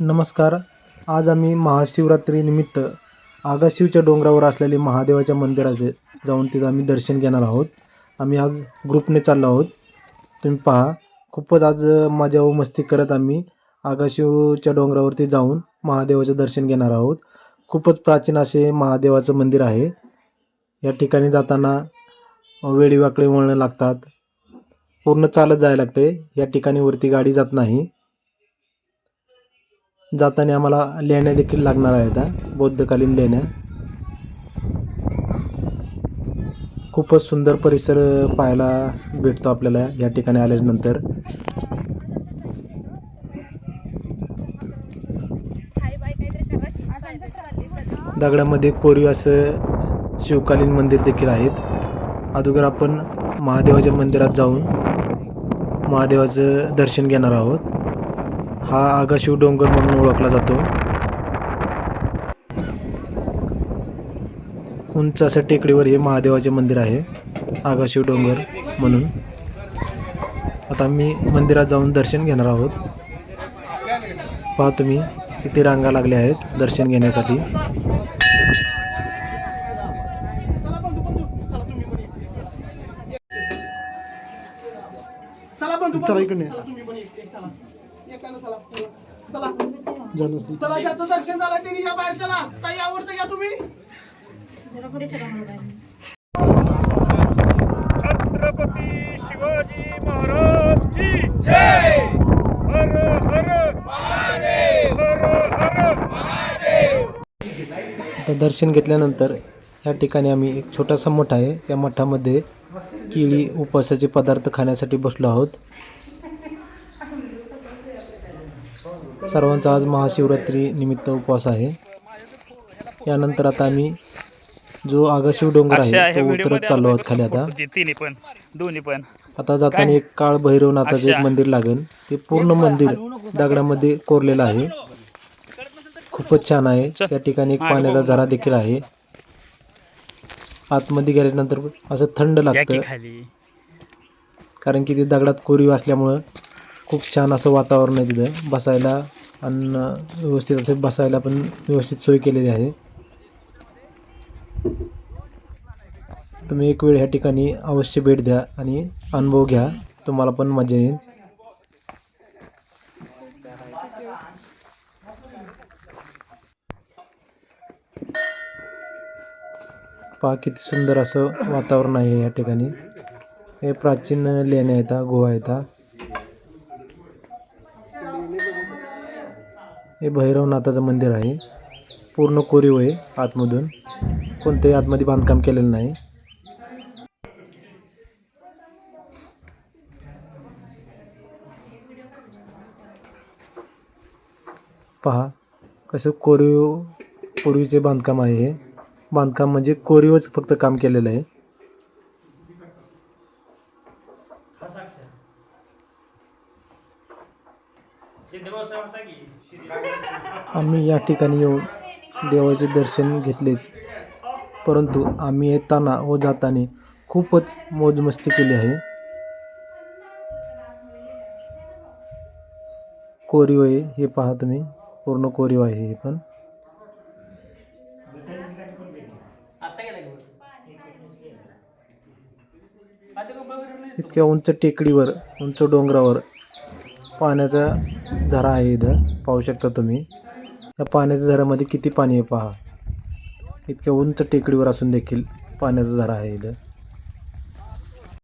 नमस्कार. आज आम्ही महाशिवरात्रीनिमित्त आगाशिवच्या डोंगरावर असलेले महादेवाच्या मंदिराचे जाऊन तिथं आम्ही दर्शन घेणार आहोत. आम्ही आज ग्रुपने चाललो आहोत. तुम्ही पहा खूपच आज मजा व मस्ती करत आम्ही आगाशिवच्या डोंगरावरती जाऊन महादेवाचं दर्शन घेणार आहोत. खूपच प्राचीन असे महादेवाचं मंदिर आहे. या ठिकाणी जाताना वेडीवाकडे वळणं लागतात. पूर्ण चालत जायला लागते. या ठिकाणी वरती गाडी जात नाही. जाताना आम्हाला लेण्या देखील लागणार आहेत बौद्धकालीन लेण्या. खूपच सुंदर परिसर पाहायला भेटतो आपल्याला या ठिकाणी आल्यानंतर. दगडामध्ये कोरीव असं शिवकालीन मंदिर देखील आहेत. अगोदर आपण महादेवाच्या मंदिरात जाऊन महादेवाचं दर्शन घेणार आहोत. हा आगाशिव डोंगर म्हणून ओळखला जातो. उंच असं टेकडीवर हे महादेवाचे मंदिर आहे. आगाशिव डोंगर म्हणून. आता आम्ही मंदिरात जाऊन दर्शन घेणार आहोत. पहा तुम्ही किती रांगा लागल्या आहेत दर्शन घेण्यासाठी. चला बंधू चला इकडे एकानं चला चला. चला. ज्याचं दर्शन झालं त्यांनी या बाहेर चला. काही आवडतं या तुम्ही. छत्रपती शिवाजी महाराज की जय! हर हर हर हर दर्शन घेतल्यानंतर या ठिकाणी आम्ही एक छोटासा मठ आहे. त्या मठामध्ये केळी उपवासाचे पदार्थ खाण्यासाठी बसलो आहोत. सर्वांचा आज महाशिवरात्री निमित्त उपवास आहे. यानंतर आता आम्ही जो आगाशिव डोंगर आहे तो उतरत चाललो आहोत खाली आता. तिन्ही पण दोन्ही पण. आता जाताना एक काळ भैरवनाथाचं एक. मंदिर लागेल. ते पूर्ण मंदिर दगडामध्ये कोरलेलं आहे. खूपच छान आहे. त्या ठिकाणी एक पाण्याचा झरा देखील आहे. आतमध्ये गेल्यानंतर असं थंड लागतं. कारण की ते दगडात कोरीव असल्यामुळं खूप छान असं वातावरण आहे तिथं. बसायला अन्न व्यवस्थित असं बसायला पण व्यवस्थित सोय केलेली आहे. तुम्ही एक वेळ ह्या ठिकाणी अवश्य भेट द्या आणि अनुभव घ्या. तुम्हाला पण मजा येईल. पहा किती सुंदर असं वातावरण आहे या ठिकाणी. हे प्राचीन लेण्या आहेत गोवा येतात हे भैरवनाथाचं मंदिर आहे. पूर्ण कोरीव आहे आतमधून. कोणत्याही आतमध्ये बांधकाम केलेलं नाही. पहा कसं कोरीव पूर्वीचे बांधकाम आहे हे. बांधकाम म्हणजे कोरीवच फक्त काम केलेलं आहे. आम्ही या ठिकाणी येऊन देवाचे दर्शन घेतलेच. परंतु आम्ही येताना व जाताना खूपच मौजमस्ती केली आहे. कोरीव आहे हे पहा तुम्ही. पूर्ण कोरीव आहे हे पण. इतक्या उंच टेकडीवर उंच डोंगरावर पाण्याचा झरा आहे इथं. पाहू शकता तुम्ही. या पाण्याच्या झऱ्यामध्ये किती पाणी आहे पहा. इतक्या उंच टेकडीवर असून देखील पाण्याचा झरा आहे इथं.